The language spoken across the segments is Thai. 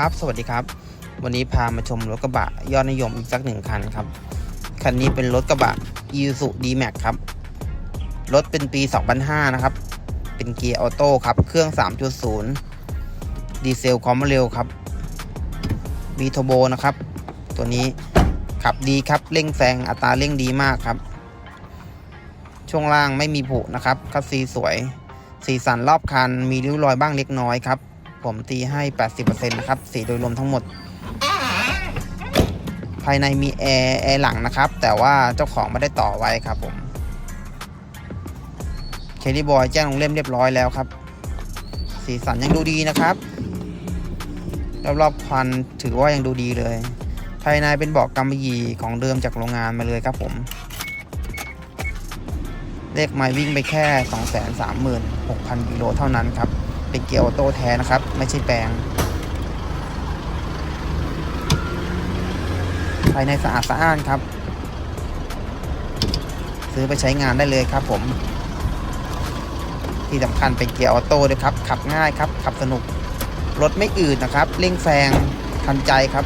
ครับ สวัสดีครับ วันนี้พามาชมรถกระบะยอดนิยมอีกสักหนึ่งคันครับ คันนี้เป็นรถกระบะ Isuzu D-Max ครับ รถเป็นปี 2005 นะครับ เป็นเกียร์ออโต้ครับ เครื่อง 3.0 ดีเซลความเร็วครับ มีโทโบนะครับ ตัวนี้ขับดีครับ เร่งแซงอัตราเร่งดีมากครับ ช่วงล่างไม่มีผุนะครับคัสซีสวย สีสันรอบคันมีริ้วรอยบ้างเล็กน้อยครับ ผมตีให้ 80%นะครับ สีโดยรวมทั้งหมด ภายในมีแอร์แอร์หลังนะครับ แต่ว่าเจ้าของไม่ได้ต่อไว้ครับผมเคลี่บอยแจ้งลงเล่มเรียบร้อยแล้วครับ สีสันยังดูดีนะครับรอบๆควันถือว่ายังดูดีเลย ภายในเป็นเบอกกำมะหยี่ของเดิมจากโรงงานมาเลยครับผม เลขไม้วิ่งไปแค่ 236,000กิโลเท่านั้นครับ เป็นเกียร์ออโต้แท้นะครับ ไม่ใช่แปลง ภายในสะอาดสะอ้านครับ ซื้อไปใช้งานได้เลยครับผม ที่สำคัญเป็นเกียร์ออโต้ด้วยครับ ขับง่ายครับ ขับสนุก รถไม่อืดนะครับ เร่งแซงทันใจครับ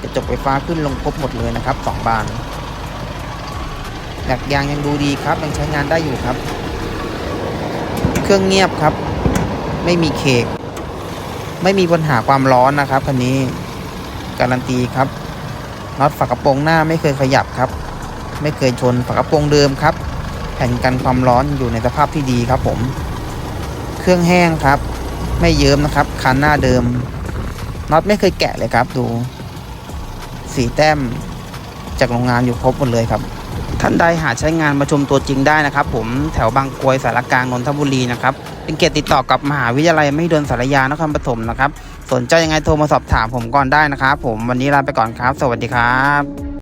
กระจกไฟฟ้าขึ้นลงครบหมดเลยนะครับสองบานแหลกยางยังดูดีครับยังใช้งานได้อยู่ครับ เครื่องเงียบครับ ไม่มีเคกไม่มีปัญหาความร้อนนะครับคันนี้การันตีครับน็อตฝากระโปรงหน้าไม่เคยขยับครับ ไม่เคยชนฝากระโปรงเดิมครับ แผ่นกันความร้อนอยู่ในสภาพที่ดีครับผม เครื่องแห้งครับ ไม่เยิ้มนะครับคันหน้าเดิมน็อตไม่เคยแกะเลยครับ ดูสีแต้มจากโรงงานอยู่ครบหมดเลยครับ ท่านใดหาใช้งานมาชมตัวจริงได้นะครับ ผมแถวบางกรวยสารกลางนนทบุรีนะครับเป็นเกียรติติดต่อกับมหาวิทยาลัยมหิดลสารยานครปฐมนะครับ สนใจยังไงโทรมาสอบถามผมก่อนได้นะครับ ผมวันนี้ลาไปก่อนครับ สวัสดีครับ